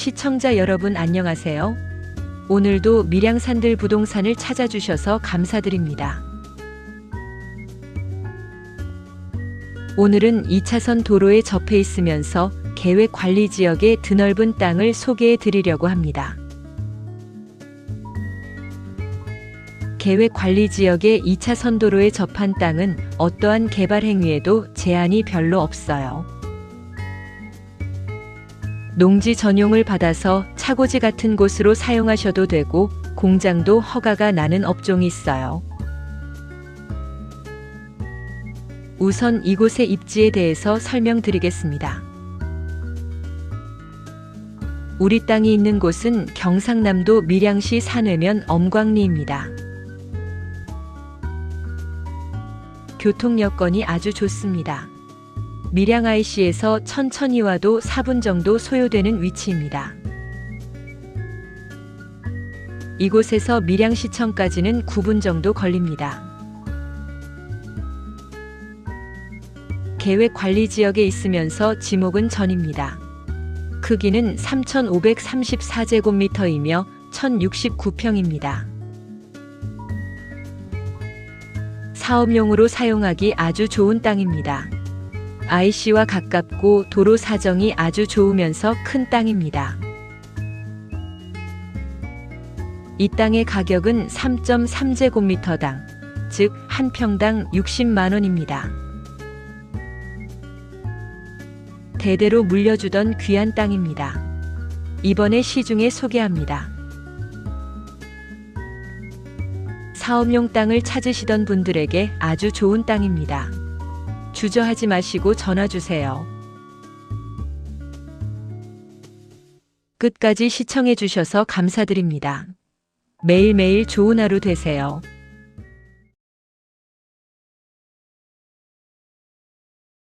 시청자 여러분 안녕하세요. 오늘도 밀양산들 부동산을 찾아주셔서 감사드립니다. 오늘은 2차선 도로에 접해 있으면서 계획 관리 지역의 드넓은 땅을 소개해 드리려고 합니다. 계획 관리 지역의 2차선 도로에 접한 땅은 어떠한 개발 행위에도 제한이 별로 없어요. 농지 전용을 받아서 차고지 같은 곳으로 사용하셔도 되고 공장도 허가가 나는 업종이 있어요. 우선 이곳의 입지에 대해서 설명드리겠습니다. 우리 땅이 있는 곳은 경상남도 밀양시 산회면 엄광리입니다. 교통 여건이 아주 좋습니다. 밀양 IC에서 천천히 와도 4분 정도 소요되는 위치입니다. 이곳에서 밀양시청까지는 9분 정도 걸립니다. 계획 관리 지역에 있으면서 지목은 전입니다. 크기는 3,534제곱미터이며 1,069평입니다. 사업용으로 사용하기 아주 좋은 땅입니다. IC와 가깝고 도로 사정이 아주 좋으면서 큰 땅입니다. 이 땅의 가격은 3.3제곱미터당, 즉 한 평당 60만 원입니다. 대대로 물려주던 귀한 땅입니다. 이번에 시중에 소개합니다. 사업용 땅을 찾으시던 분들에게 아주 좋은 땅입니다. 주저하지 마시고 전화 주세요. 끝까지 시청해 주셔서 감사드립니다. 매일매일 좋은 하루 되세요.